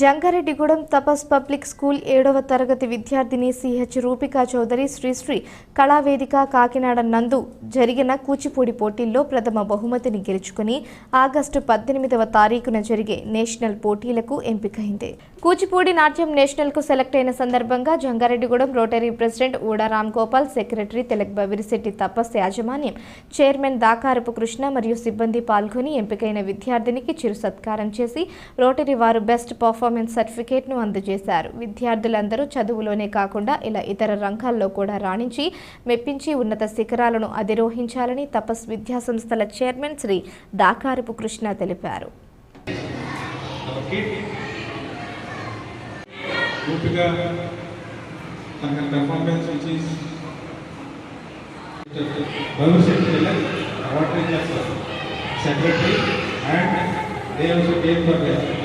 Jangareddygudem Tapas public school ఏడవ తరగతి విద్యార్థిని సిహెచ్ రూపికా చౌదరి శ్రీశ్రీ కళావేదిక కాకినాడ నందు జరిగిన కూచిపూడి పోటీల్లో ప్రథమ బహుమతిని గెలుచుకుని ఆగస్టు పద్దెనిమిదవ తారీఖున జరిగే నేషనల్ పోటీలకు ఎంపికైంది. కూచిపూడి నాట్యం నేషనల్కు సెలెక్ట్ అయిన సందర్భంగా Jangareddygudem rotary president Uda Ram Gopal secretary Tilak Bavirisetti Tapas యాజమాన్యం చైర్మన్ దాకారపు కృష్ణ మరియు సిబ్బంది పాల్గొని ఎంపికైన విద్యార్థినికి చిరు సత్కారం చేసి రోటరీ వారు బెస్ట్ పర్ఫార్మెన్స్ సర్టిఫికేట్ను అందజేశారు. విద్యార్థులందరూ చదువులోనే కాకుండా ఇలా ఇతర రంగాల్లో కూడా రాణించి మెప్పించి ఉన్నత శిఖరాలను అధిరోహించాలని తపస్ విద్యా సంస్థల చైర్మన్ శ్రీ దాకారపు కృష్ణ తెలిపారు. పూర్తిగా తన పెర్ఫార్మెన్స్ వచ్చి భవిష్యత్తు వాటర్ చేస్తారు secretary and they also game for and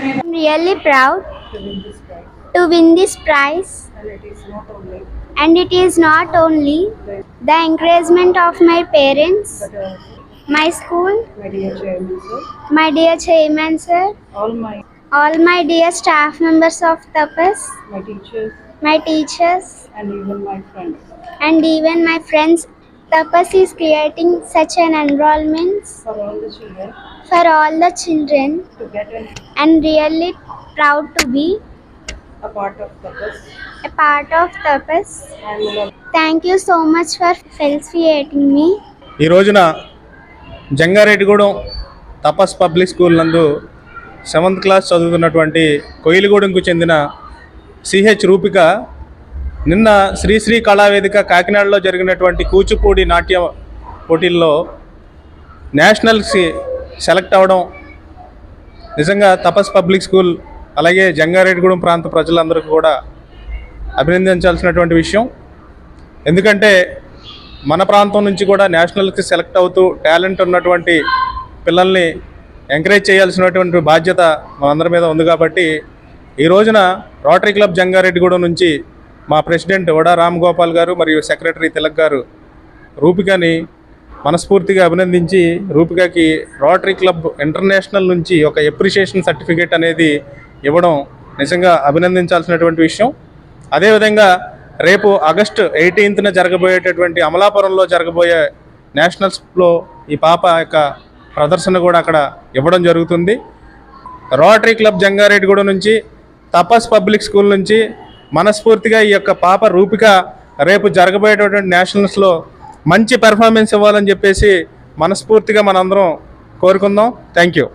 I'm really proud to win this prize and it is not only the encouragement of my parents, my school, my dear chairman sir, my dear chairman sir, all my all my dear staff members of Tapas, my teachers my teachers and even my friends. and even my friends. Tapas is creating such an enrollment For all the children for all the children to get an, and really proud to be a part of bus a part of Tapas. and Thank you so much for felicitating me. ఈ రోజున Jangareddygudem Tapas public school నందు seventh class చదువుతున్నటువంటి కొయిలిగూడెంకు చెందిన CH Roopika నిన్న శ్రీశ్రీ కళావేదిక కాకినాడలో జరిగినటువంటి కూచిపూడి నాట్య పోటీల్లో నేషనల్స్కి సెలెక్ట్ అవ్వడం నిజంగా తపస్ పబ్లిక్ స్కూల్ అలాగే జంగారెడ్డిగూడెం ప్రాంత ప్రజలందరికీ కూడా అభినందించాల్సినటువంటి విషయం. ఎందుకంటే మన ప్రాంతం నుంచి కూడా నేషనల్కి సెలెక్ట్ అవుతూ టాలెంట్ ఉన్నటువంటి పిల్లల్ని ఎంకరేజ్ చేయాల్సినటువంటి బాధ్యత మనందరి మీద ఉంది కాబట్టి ఈ రోజున రోటరీ క్లబ్ జంగారెడ్డిగూడెం నుంచి మా ప్రెసిడెంట్ వడా రామ్ గోపాల్ గారు మరియు సెక్రటరీ తిలక్ గారు రూపికని మనస్ఫూర్తిగా అభినందించి రూపికకి రోటరీ క్లబ్ ఇంటర్నేషనల్ నుంచి ఒక ఎప్రిషియేషన్ సర్టిఫికేట్ అనేది ఇవ్వడం నిజంగా అభినందించాల్సినటువంటి విషయం. అదేవిధంగా రేపు ఆగస్టు ఎయిటీన్త్న జరగబోయేటటువంటి అమలాపురంలో జరగబోయే నేషనల్స్లో ఈ పాప యొక్క ప్రదర్శన కూడా అక్కడ ఇవ్వడం జరుగుతుంది. రోటరీ క్లబ్ జంగారెడ్డిగూడ నుంచి తపస్ పబ్లిక్ స్కూల్ నుంచి మనస్ఫూర్తిగా ఈ యొక్క పాప రూపిక రేపు జరగబోయేటటువంటి నేషనల్స్లో మంచి పెర్ఫార్మెన్స్ ఇవ్వాలని చెప్పేసి మనస్ఫూర్తిగా మనందరం కోరుకుందాం. Thank you